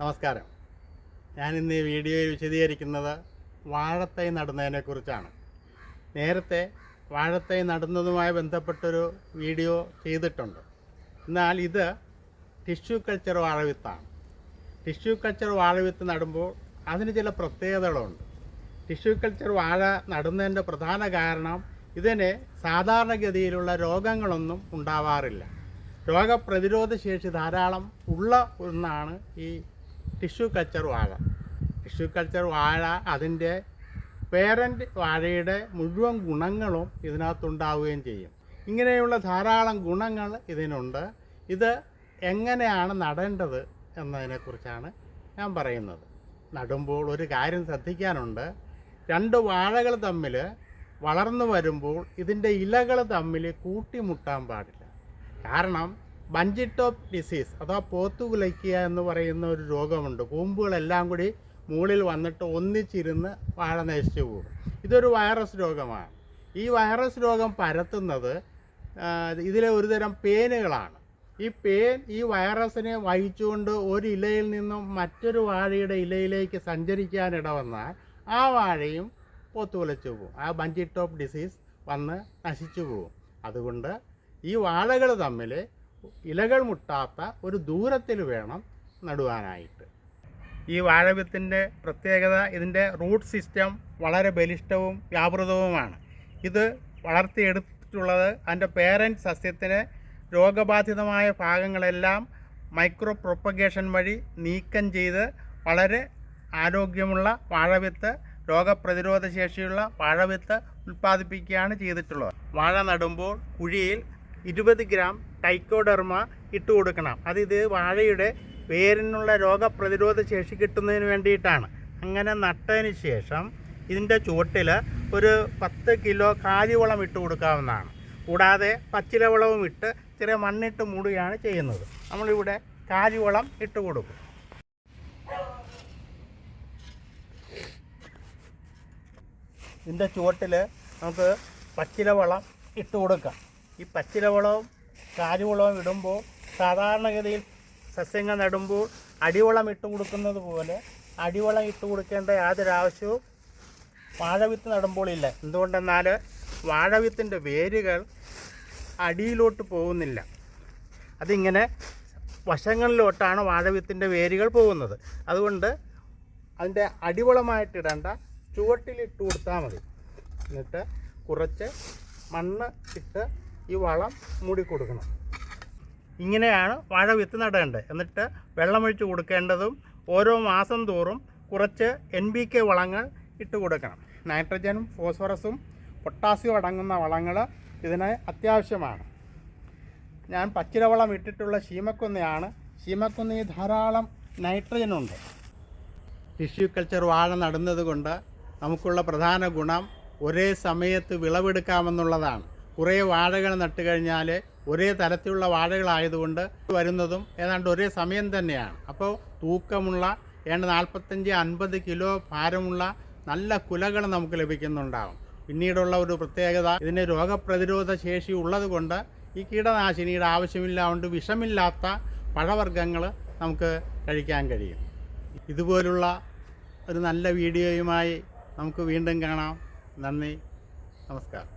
നമസ്കാരം. ഞാൻ ഇന്ന് ഈ വീഡിയോയിൽ വിശദീകരിക്കുന്നത് വാഴത്തൈ നടുന്നതിനെക്കുറിച്ചാണ് നേരത്തെ വാഴത്തൈ നടുന്നതുമായി ബന്ധപ്പെട്ടൊരു വീഡിയോ ചെയ്തിട്ടുണ്ട്. എന്നാൽ ഇത് ടിഷ്യൂ കൾച്ചർ വാഴവിത്താണ്. ടിഷ്യൂ കൾച്ചർ വാഴവിത്ത് നടുമ്പോൾ അതിന് ചില പ്രത്യേകതകളുണ്ട്. ടിഷ്യൂ കൾച്ചർ വാഴ നടുന്നതിന്റെ പ്രധാന കാരണം ഇതിന് സാധാരണഗതിയിലുള്ള രോഗങ്ങളൊന്നും ഉണ്ടാവാറില്ല. രോഗപ്രതിരോധ ശേഷി ധാരാളം ഉള്ള ഒന്നാണ് ഈ ടിഷ്യൂ കൾച്ചർ വാഴ ടിഷ്യൂ കൾച്ചർ വാഴ അതിന്റെ പേരന്റ് വാഴയുടെ മുഴുവൻ ഗുണങ്ങളും ഇതിനകത്തുണ്ടാവുകയും ചെയ്യും. ഇങ്ങനെയുള്ള ധാരാളം ഗുണങ്ങൾ ഇതിനുണ്ട്. ഇത് എങ്ങനെയാണ് നടേണ്ടത് എന്നതിനെക്കുറിച്ചാണ് ഞാൻ പറയുന്നത്. നടുമ്പോൾ ഒരു കാര്യം ശ്രദ്ധിക്കാനുണ്ട്. രണ്ട് വാഴകൾ തമ്മിൽ വളർന്നു വരുമ്പോൾ ഇതിന്റെ ഇലകൾ തമ്മിൽ കൂട്ടിമുട്ടാൻ പാടില്ല. കാരണം ബഞ്ചിട്ടോപ്പ് ഡിസീസ് അഥവാ പോത്തുകുലയ്ക്കുക എന്ന് പറയുന്ന ഒരു രോഗമുണ്ട്. കൂമ്പുകളെല്ലാം കൂടി മുകളിൽ വന്നിട്ട് ഒന്നിച്ചിരുന്ന് വാഴ നശിച്ചു പോകും. ഇതൊരു വൈറസ് രോഗമാണ്. ഈ വൈറസ് രോഗം പരത്തുന്നത് ഇതിലെ ഒരുതരം പേനുകളാണ്. ഈ പേൻ ഈ വൈറസിനെ വഹിച്ചുകൊണ്ട് ഒരു ഇലയിൽ നിന്നും മറ്റൊരു വാഴയുടെ ഇലയിലേക്ക് സഞ്ചരിക്കാൻ ഇടവന്നാൽ ആ വാഴയും പോത്തുകുലച്ചു പോകും. ആ ബഞ്ചി ടോപ്പ് ഡിസീസ് വന്ന് നശിച്ചു പോകും. അതുകൊണ്ട് ഈ വാഴകൾ തമ്മിൽ ഇലകൾ മുട്ടാത്ത ഒരു ദൂരത്തിൽ വേണം നടുവാനായിട്ട്. ഈ വാഴവിത്തിന്റെ പ്രത്യേകത ഇതിന്റെ റൂട്ട് സിസ്റ്റം വളരെ ബലിഷ്ഠവും വ്യാപൃതവുമാണ്. ഇത് വളർത്തിയെടുത്തിട്ടുള്ളത് അതിന്റെ പേരന്റ് സസ്യത്തിന് രോഗബാധിതമായ ഭാഗങ്ങളെല്ലാം മൈക്രോ പ്രൊപ്പഗേഷൻ വഴി നീക്കം ചെയ്ത് വളരെ ആരോഗ്യമുള്ള വാഴവിത്ത് രോഗപ്രതിരോധ ശേഷിയുള്ള വാഴവിത്ത് ഉൽപ്പാദിപ്പിക്കുകയാണ് ചെയ്തിട്ടുള്ളത്. വാഴ നടുമ്പോൾ കുഴിയിൽ ഇരുപത് ഗ്രാം ടൈക്കോഡെർമ ഇട്ട് കൊടുക്കണം. അത് ഇത് വാഴയുടെ വേരിനുള്ള രോഗപ്രതിരോധ ശേഷി കിട്ടുന്നതിന് വേണ്ടിയിട്ടാണ്. അങ്ങനെ നട്ടതിന് ശേഷം ഇതിന്റെ ചുവട്ടിൽ ഒരു പത്ത് കിലോ കാലിവളം ഇട്ട് കൊടുക്കാവുന്നതാണ്. കൂടാതെ പച്ചിലവളവും ഇട്ട് ചെറിയ മണ്ണിട്ട് മൂടുകയാണ് ചെയ്യുന്നത്. നമ്മളിവിടെ കാലിവളം ഇട്ട് കൊടുക്കും. ഇതിന്റെ ചുവട്ടിൽ നമുക്ക് പച്ചിലവളം ഇട്ട് കൊടുക്കാം. ഈ പച്ചിലവളവും കാലിവളവും ഇടുമ്പോൾ സാധാരണഗതിയിൽ സസ്യങ്ങൾ നടുമ്പോൾ അടിവളം ഇട്ട് കൊടുക്കുന്നത് പോലെ അടിവളം ഇട്ട് കൊടുക്കേണ്ട യാതൊരു ആവശ്യവും വാഴവിത്ത് നടുമ്പോൾ ഇല്ല. എന്തുകൊണ്ടെന്നാൽ വാഴവിത്തിന്റെ വേരുകൾ അടിയിലോട്ട് പോകുന്നില്ല. അതിങ്ങനെ വശങ്ങളിലോട്ടാണ് വാഴവിത്തിന്റെ വേരുകൾ പോകുന്നത്. അതുകൊണ്ട് അതിന്റെ അടിവളമായിട്ടിടേണ്ട ചുവട്ടിലിട്ട് കൊടുത്താൽ മതി. എന്നിട്ട് കുറച്ച് മണ്ണ് ഇട്ട് ഈ വളം മൂടി കൊടുക്കണം. ഇങ്ങനെയാണ് വാഴ വിത്ത് നടേണ്ടത്. എന്നിട്ട് വെള്ളമൊഴിച്ച് കൊടുക്കേണ്ടതും ഓരോ മാസം തോറും കുറച്ച് എൻ ബി കെ വളങ്ങൾ ഇട്ട് കൊടുക്കണം. നൈട്രജനും ഫോസ്ഫറസും പൊട്ടാസ്യവും അടങ്ങുന്ന വളങ്ങൾ ഇതിന് അത്യാവശ്യമാണ്. ഞാൻ പച്ചിലവളം ഇട്ടിട്ടുള്ള ശീമക്കൊന്നയാണ്. ശീമക്കൊന്നയിൽ ധാരാളം നൈട്രജനുണ്ട് ടിഷ്യൂ കൾച്ചർ വാഴ നടുന്നത് കൊണ്ട് നമുക്കുള്ള പ്രധാന ഗുണം ഒരേ സമയത്ത് വിളവെടുക്കാമെന്നുള്ളതാണ്. കുറേ വാഴകൾ നട്ട് കഴിഞ്ഞാൽ ഒരേ തരത്തിലുള്ള വാഴകളായതുകൊണ്ട് വരുന്നതും ഏതാണ്ട് ഒരേ സമയം തന്നെയാണ്. അപ്പോൾ തൂക്കമുള്ള ഏതാണ്ട് നാൽപ്പത്തഞ്ച് അൻപത് കിലോ ഭാരമുള്ള നല്ല കുലകൾ നമുക്ക് ലഭിക്കുന്നുണ്ടാകും പിന്നീടുള്ള ഒരു പ്രത്യേകത ഇതിന് രോഗപ്രതിരോധ ശേഷി ഉള്ളതുകൊണ്ട് ഈ കീടനാശിനിയുടെ ആവശ്യമില്ലാണ്ട് വിഷമില്ലാത്ത പഴവർഗങ്ങൾ നമുക്ക് കഴിക്കാൻ കഴിയും. ഇതുപോലുള്ള ഒരു നല്ല വീഡിയോയുമായി നമുക്ക് വീണ്ടും കാണാം. നന്ദി. നമസ്കാരം.